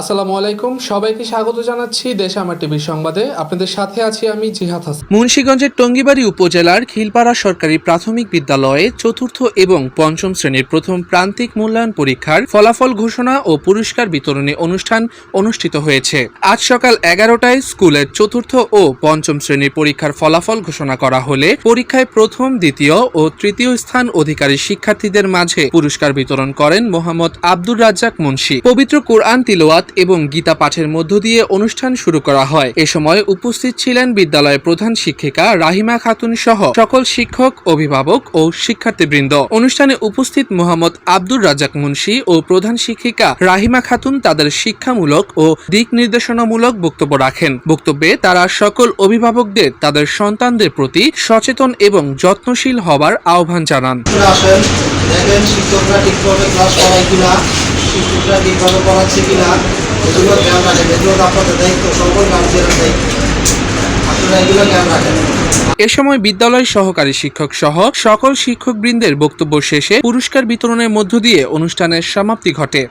আসসালামু আলাইকুম, সবাইকে স্বাগত জানাচ্ছি দেশ আমার টিভির সংবাদে। আপনাদের সাথে আছি আমি জিহাদ হাসান। মুন্সিগঞ্জের টঙ্গিবাড়ি উপজেলার খিলপাড়া সরকারি প্রাথমিক বিদ্যালয়ে চতুর্থ এবং পঞ্চম শ্রেণির প্রথম প্রান্তিক মূল্যায়ন পরীক্ষার ফলাফল ঘোষণা ও পুরস্কার বিতরণী অনুষ্ঠান অনুষ্ঠিত হয়েছে। আজ সকাল এগারোটায় স্কুলের চতুর্থ ও পঞ্চম শ্রেণির পরীক্ষার ফলাফল ঘোষণা করা হলে পরীক্ষায় প্রথম, দ্বিতীয় ও তৃতীয় স্থান অধিকারী শিক্ষার্থীদের মাঝে পুরস্কার বিতরণ করেন মোহাম্মদ আব্দুর রাজ্জাক মুন্সি। পবিত্র কোরআন তিলওয়াত এবং গীতা পাঠের মধ্য দিয়ে অনুষ্ঠান শুরু করা হয়। এ সময় উপস্থিত ছিলেন বিদ্যালয়ের প্রধান শিক্ষিকা রাহিমা খাতুন সহ সকল শিক্ষক, অভিভাবক ও শিক্ষার্থীবৃন্দ। অনুষ্ঠানে উপস্থিত মোহাম্মদ আব্দুর রাজ্জাক মুন্সি ও প্রধান শিক্ষিকা রাহিমা খাতুন তাদের শিক্ষামূলক ও দিক নির্দেশনামূলক বক্তব্য রাখেন। বক্তব্যে তারা সকল অভিভাবকদের, তাদের সন্তানদের প্রতি সচেতন এবং যত্নশীল হবার আহ্বান জানান। দেখেন শিক্ষকরা ঠিকভাবে ক্লাস করায় কিনা। শিক্ষকরা ঠিকভাবে পড়াচ্ছে কিনা, এগুলো খেয়াল রাখেন। এগুলো আপনাদের দায়িত্ব, সকল গার্জিয়ানের দায়িত্ব। আপনারা এগুলো খেয়াল রাখেন। এ সময় বিদ্যালয় সহকারী শিক্ষক সহ সকল শিক্ষকবৃন্দের বক্তব্য শেষে পুরস্কার বিতরণের মধ্য দিয়ে অনুষ্ঠানের সমাপ্তি ঘটে।